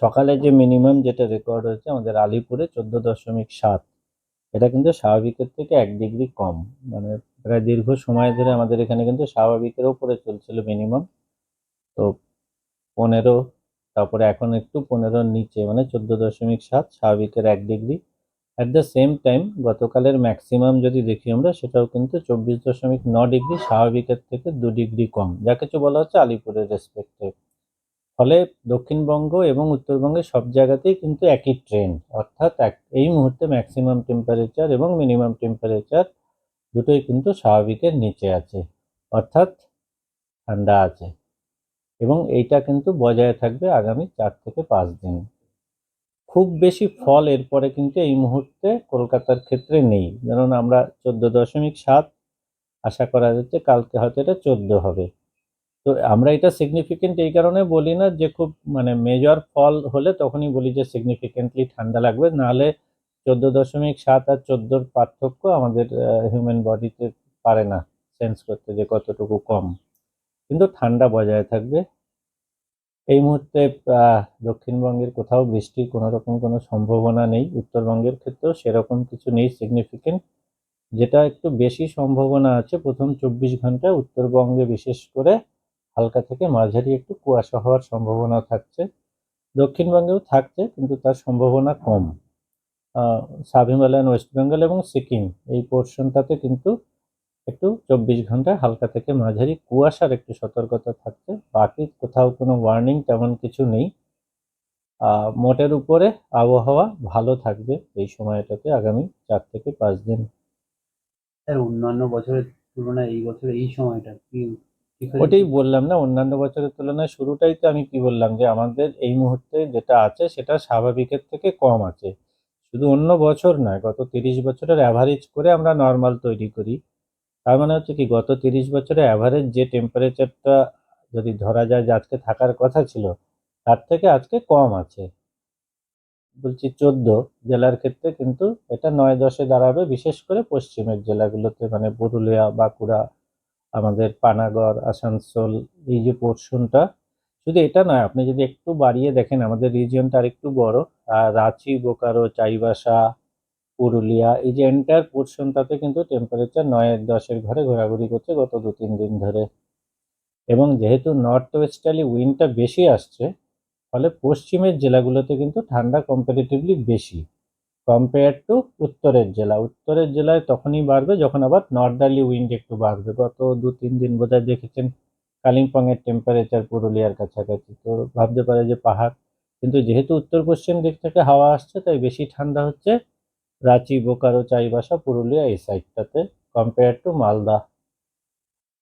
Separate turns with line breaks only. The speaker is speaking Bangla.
সকালে যে মিনিমাম যেটা রেকর্ড হয়েছে আমাদের আলিপুরে চোদ্দ দশমিক সাত, এটা কিন্তু স্বাভাবিকের থেকে এক ডিগ্রি কম। মানে প্রায় দীর্ঘ সময় ধরে আমাদের এখানে কিন্তু স্বাভাবিকের উপরে চলছিল মিনিমাম তো পনেরো, তারপরে এখন একটু পনেরোর নিচে মানে চোদ্দ দশমিক সাত স্বাভাবিকের এক degree at the same time গতকালের ম্যাক্সিমাম যদি দেখি আমরা, সেটাও কিন্তু চব্বিশ দশমিক ন ডিগ্রি স্বাভাবিকের থেকে দু ডিগ্রি কম যা কিছু বলা হচ্ছে আলিপুরের রেসপেক্টে ফলে দক্ষিণবঙ্গ এবং উত্তরবঙ্গে সব জায়গাতেই কিন্তু একই ট্রেন্ড অর্থাৎ এই মুহূর্তে ম্যাক্সিমাম টেম্পারেচার এবং মিনিমাম টেম্পারেচার দুটোই কিন্তু স্বাভাবিকের নিচে আছে, অর্থাৎ ঠান্ডা আছে এবং এইটা কিন্তু বজায় থাকবে আগামী চার থেকে পাঁচ দিন। খুব বেশি ফল এরপরে কিন্তু এই মুহূর্তে কলকাতার ক্ষেত্রে নেই যেমন আমরা চোদ্দ দশমিক সাত, আশা করা যাচ্ছে কালকে হয়তো এটা চোদ্দ হবে। তো আমরা এটা সিগনিফিকেন্ট এই কারণে বলি না যে খুব মানে মেজর ফল হলে তখনই বলি যে সিগনিফিকেন্টলি ঠান্ডা লাগবে। নাহলে চোদ্দ দশমিক সাত আর চোদ্দোর পার্থক্য আমাদের হিউম্যান বডিতে পারে না সেন্স করতে যে কতটুকু কম। কিন্তু ঠান্ডা বজায় থাকবে। এই মুহূর্তে দক্ষিণবঙ্গের কোথাও বৃষ্টির কোনো রকম কোনো সম্ভাবনা নেই। উত্তরবঙ্গের ক্ষেত্রেও সেরকম কিছু নেই সিগনিফিকেন্ট যেটা একটু বেশি সম্ভাবনা আছে প্রথম চব্বিশ ঘন্টায়, উত্তরবঙ্গে বিশেষ করে হালকা থেকে মাঝারি একটু কুয়াশা হওয়ার সম্ভাবনা থাকছে। দক্ষিণবঙ্গেও থাকছে, কিন্তু তার সম্ভাবনা কম। সাব হিমালয়ান ওয়েস্ট বেঙ্গল এবং সিকিম, এই পোর্শনটাতে কিন্তু একটু চব্বিশ ঘন্টায় হালকা থেকে মাঝারি কুয়াশার একটু সতর্কতা থাকছে। বাকি কোথাও কোনো ওয়ার্নিং তেমন কিছু নেই। মোটের উপরে আবহাওয়া ভালো থাকবে এই সময়টাতে আগামী চার থেকে পাঁচ দিন।
স্যার, অন্যান্য বছরের তুলনায় এই বছর এই সময়টা কি
ওটাই বললাম না অন্যান্য বছরের তুলনায় শুরুটাই তো আমি কি বললাম যে আমাদের এই মুহূর্তে যেটা আছে সেটা স্বাভাবিকের থেকে কম আছে। শুধু অন্য বছর নয় গত তিরিশ বছরের অ্যাভারেজ করে আমরা নর্মাল তৈরি করি। তার মানে হচ্ছে কি গত তিরিশ বছরে অ্যাভারেজ যে টেম্পারেচারটা যদি ধরা যায় যে আজকে থাকার কথা ছিল তার থেকে আজকে কম আছে। বলছি চোদ্দ জেলার ক্ষেত্রে কিন্তু এটা নয় দশে দাঁড়াবে বিশেষ করে পশ্চিমের জেলাগুলোতে মানে পুরুলিয়া বাঁকুড়া আমাদের পানাগড়, আসানসোল, এই যে পোর্শনটা, শুধু এটা নয়, আপনি যদি একটু বাড়িয়ে দেখেন, আমাদের রিজিয়নটা আরেকটু বড় আর রাঁচি, বোকারো, চাইবাসা, পুরুলিয়া, এই যে এন্টার পোর্শনটাতে কিন্তু টেম্পারেচার নয় দশের ঘরে ঘোরাঘুরি করছে গত দু তিন দিন ধরে। এবং যেহেতু নর্থ ওয়েস্টার্লি উইন্ডটা বেশি আসছে, ফলে পশ্চিমের জেলাগুলোতে কিন্তু ঠান্ডা কম্পারেটিভলি বেশি। কম্পেয়ার টু উত্তরের জেলা, উত্তরের জেলায় তখনই বাড়বে যখন আবার নর্দার্লি উইন্ড একটু বাড়বে। গত দু তিন দিন বোধহয় দেখেছেন কালিম্পংয়ের টেম্পারেচার পুরুলিয়ার কাছাকাছি। তো ভাবতে পারে যে পাহাড়, কিন্তু যেহেতু উত্তর পশ্চিম দিক থেকে হাওয়া আসছে, তাই বেশি ঠান্ডা হচ্ছে। রাঁচি, বোকারো, চাইবাসা, পুরুলিয়া এই সাইডটাতে কম্পেয়ার টু মালদা